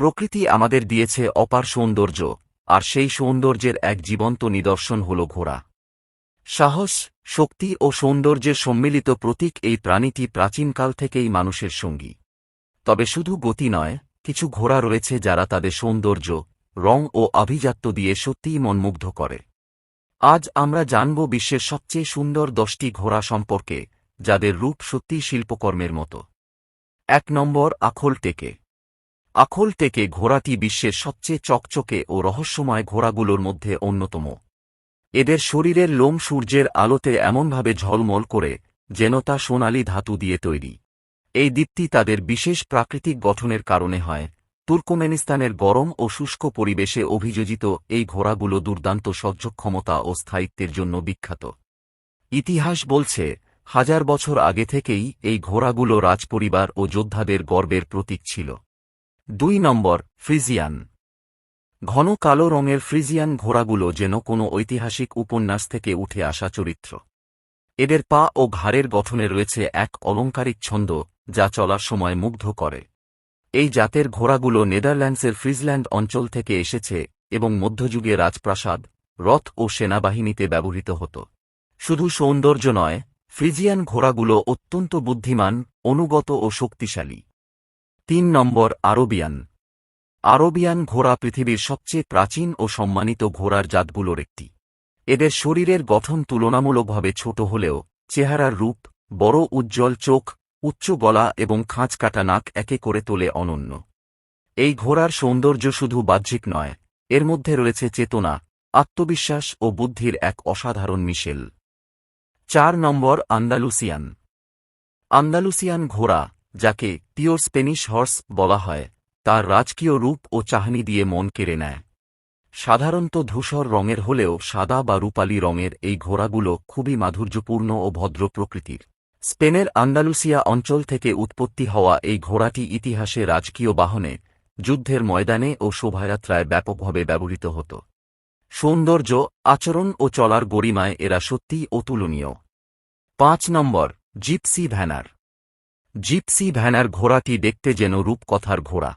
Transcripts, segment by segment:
প্রকৃতি আমাদের দিয়েছে অপার সৌন্দর্য, আর সেই সৌন্দর্যের এক জীবন্ত নিদর্শন হল ঘোড়া। সাহস, শক্তি ও সৌন্দর্যের সম্মিলিত প্রতীক এই প্রাণীটি প্রাচীনকাল থেকেই মানুষের সঙ্গী। তবে শুধু গতি নয়, কিছু ঘোড়া রয়েছে যারা তাদের সৌন্দর্য, রং ও আভিজাত্য দিয়ে সত্যিই মনমুগ্ধ করে। আজ আমরা জানব বিশ্বের সবচেয়ে সুন্দর দশটি ঘোড়া সম্পর্কে, যাদের রূপ সত্যিই শিল্পকর্মের মতো। এক নম্বর আখল টেকে। আখল টেকে ঘোড়াটি বিশ্বের সবচেয়ে চকচকে ও রহস্যময় ঘোড়াগুলোর মধ্যে অন্যতম। এদের শরীরের লোম সূর্যের আলোতে এমনভাবে ঝলমল করে, যেন তা সোনালি ধাতু দিয়ে তৈরি। এই দ্বীপটি তাদের বিশেষ প্রাকৃতিক গঠনের কারণে হয়। তুর্কমেনিস্তানের গরম ও শুষ্ক পরিবেশে অভিযোজিত এই ঘোড়াগুলো দুর্দান্ত সহ্যক্ষমতা ও স্থায়িত্বের জন্য বিখ্যাত। ইতিহাস বলছে, হাজার বছর আগে থেকেই এই ঘোড়াগুলো রাজপরিবার ও যোদ্ধাদের গর্বের প্রতীক ছিল। দুই নম্বর, ফ্রিজিয়ান। ঘন কালো রঙের ফ্রিজিয়ান ঘোড়াগুলো যেন কোনো ঐতিহাসিক উপন্যাস থেকে উঠে আসা চরিত্র। এদের পা ও ঘাড়ের গঠনে রয়েছে এক অলঙ্কারিক ছন্দ, যা চলার সময় মুগ্ধ করে। এই জাতের ঘোড়াগুলো নেদারল্যান্ডসের ফ্রিজল্যান্ড অঞ্চল থেকে এসেছে এবং মধ্যযুগে রাজপ্রাসাদ, রথ ও সেনাবাহিনীতে ব্যবহৃত হতো। শুধু সৌন্দর্য নয়, ফ্রিজিয়ান ঘোড়াগুলো অত্যন্ত বুদ্ধিমান, অনুগত ও শক্তিশালী। তিন নম্বর, আরবিয়ান। আরবিয়ান ঘোড়া পৃথিবীর সবচেয়ে প্রাচীন ও সম্মানিত ঘোড়ার জাতগুলোর একটি। এদের শরীরের গঠন তুলনামূলকভাবে ছোট হলেও, চেহারার রূপ, বড় উজ্জ্বল চোখ, উচ্চ গলা এবং খাঁচ কাটা নাক একে করে তোলে অনন্য। এই ঘোড়ার সৌন্দর্য শুধু বাহ্যিক নয়, এর মধ্যে রয়েছে চেতনা, আত্মবিশ্বাস ও বুদ্ধির এক অসাধারণ মিশেল। চার নম্বর, আন্দালুসিয়ান। আন্দালুসিয়ান ঘোড়া যাকে পিওর স্পেনিশ হর্স বলা হয়, তার রাজকীয় রূপ ও চাহনি দিয়ে মন কেড়ে নেয়। সাধারণত ধূসর রঙের হলেও সাদা বা রূপালী রঙের এই ঘোড়াগুলো খুবই মাধুর্যপূর্ণ ও ভদ্র প্রকৃতির। স্পেনের আন্দালুসিয়া অঞ্চল থেকে উৎপত্তি হওয়া এই ঘোড়াটি ইতিহাসে রাজকীয় বাহনে, যুদ্ধের ময়দানে ও শোভাযাত্রায় ব্যাপকভাবে ব্যবহৃত হতো। সৌন্দর্য, আচরণ ও চলার গরিমায় এরা সত্যিই অতুলনীয়। পাঁচ নম্বর, জিপসি ভ্যানার। জিপসি ভ্যানার ঘোড়াটি দেখতে যেন রূপকথার ঘোড়া।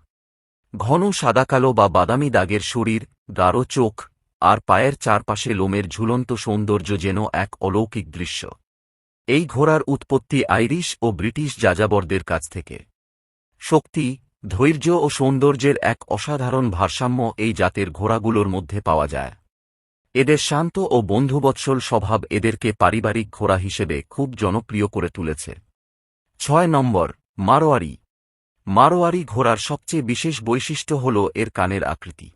ঘন সাদাকালো বা বাদামি দাগের শরীর, গাঢ় চোখ, আর পায়ের চারপাশে লোমের ঝুলন্ত সৌন্দর্য যেন এক অলৌকিক দৃশ্য। এই ঘোড়ার উৎপত্তি আইরিশ ও ব্রিটিশ যাযাবরদের কাছ থেকে। শক্তি, ধৈর্য ও সৌন্দর্যের এক অসাধারণ ভারসাম্য এই জাতের ঘোড়াগুলোর মধ্যে পাওয়া যায়। এদের শান্ত ও বন্ধুবৎসল স্বভাব এদেরকে পারিবারিক ঘোড়া হিসেবে খুব জনপ্রিয় করে তুলেছে। ছয় নম্বর, মারোয়ারি। মারোয়ারি ঘোড়ার সবচেয়ে বিশেষ বৈশিষ্ট্য হল এর কানের আকৃতি।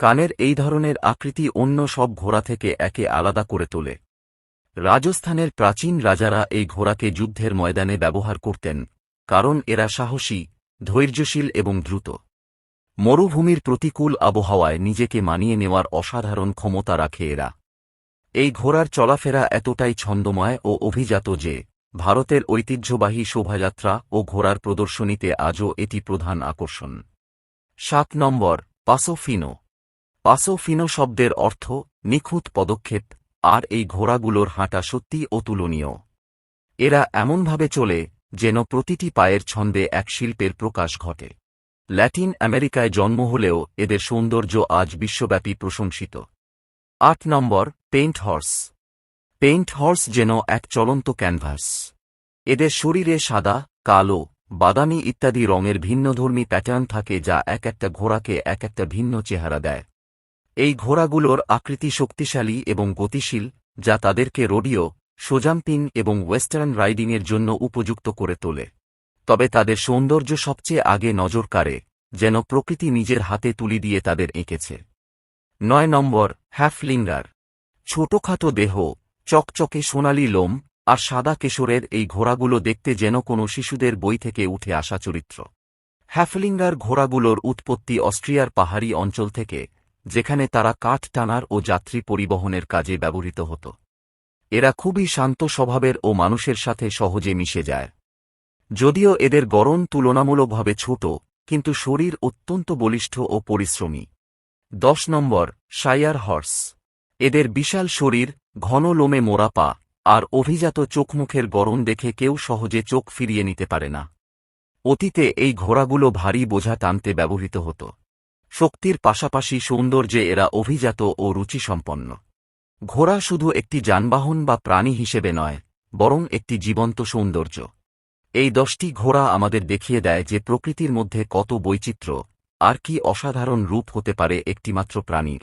কানের এই ধরনের আকৃতি অন্য সব ঘোড়া থেকে একে আলাদা করে তোলে। রাজস্থানের প্রাচীন রাজারা এই ঘোড়াকে যুদ্ধের ময়দানে ব্যবহার করতেন, কারণ এরা সাহসী, ধৈর্যশীল এবং দ্রুত। মরুভূমির প্রতিকূল আবহাওয়ায় নিজেকে মানিয়ে নেওয়ার অসাধারণ ক্ষমতা রাখে এরা। এই ঘোড়ার চলাফেরা এতটাই ছন্দময় ও অভিজাত যে ভারতের ঐতিহ্যবাহী শোভাযাত্রা ও ঘোড়ার প্রদর্শনীতে আজও এটি প্রধান আকর্ষণ। সাত নম্বর পাসোফিনো পাসোফিনো শব্দের অর্থ, নিখুঁত পদক্ষেপ, আর এই ঘোড়াগুলোর হাঁটা সত্যি অতুলনীয় এরা এমনভাবে চলে, যেন প্রতিটি পায়ের ছন্দে এক শিল্পের প্রকাশ ঘটে। ল্যাটিন আমেরিকায় জন্ম হলেও এদের সৌন্দর্য আজ বিশ্বব্যাপী প্রশংসিত। আট number, paint horse. Paint horse যেন এক চলন্ত ক্যানভাস। এদের শরীরে সাদা, কালো, বাদামি ইত্যাদি রঙের ভিন্নধর্মী প্যাটার্ন থাকে যা এক একটা ঘোড়াকে এক একটা ভিন্ন চেহারা দেয়। এই ঘোড়াগুলোর আকৃতি শক্তিশালী এবং গতিশীল, যা তাদেরকে রোডিও সোজাম্পিং এবং ওয়েস্টার্ন রাইডিংয়ের জন্য উপযুক্ত করে তোলে। তবে তাদের সৌন্দর্য সবচেয়ে আগে নজর কাড়ে, যেন প্রকৃতি নিজের হাতে তুলি দিয়ে তাদের এঁকেছে। নয় নম্বর, হ্যাফলিঙ্গার। ছোটখাটো দেহ চকচকে সোনালি লোম আর সাদা কেশরের এই ঘোড়াগুলো দেখতে যেন কোনো শিশুদের বই থেকে উঠে আসা চরিত্র। হ্যাফলিঙ্গার ঘোড়াগুলোর উৎপত্তি অস্ট্রিয়ার পাহাড়ি অঞ্চল থেকে, যেখানে তারা কাঠ টানার ও যাত্রী পরিবহনের কাজে ব্যবহৃত হতো। এরা খুবই শান্ত স্বভাবের ও মানুষের সাথে সহজে মিশে যায়। যদিও এদের গড়ন তুলনামূলকভাবে ছোট, কিন্তু শরীর অত্যন্ত বলিষ্ঠ ও পরিশ্রমী। দশ নম্বর, শায়ার হর্স। এদের বিশাল শরীর ঘন লোমে মোড়া পা, আর অভিজাত চোখমুখের গড়ন দেখে কেউ সহজে চোখ ফিরিয়ে নিতে পারে না। অতীতে এই ঘোড়াগুলো ভারী বোঝা টানতে ব্যবহৃত হতো। শক্তির পাশাপাশি সৌন্দর্যে এরা অভিজাত ও রুচিসম্পন্ন। ঘোড়া শুধু একটি যানবাহন বা প্রাণী হিসেবে নয়, বরং একটি জীবন্ত সৌন্দর্য। এই দশটি ঘোড়া আমাদের দেখিয়ে দেয় যে প্রকৃতির মধ্যে কত বৈচিত্র্য, আর কি অসাধারণ রূপ হতে পারে একটিমাত্র প্রাণীর।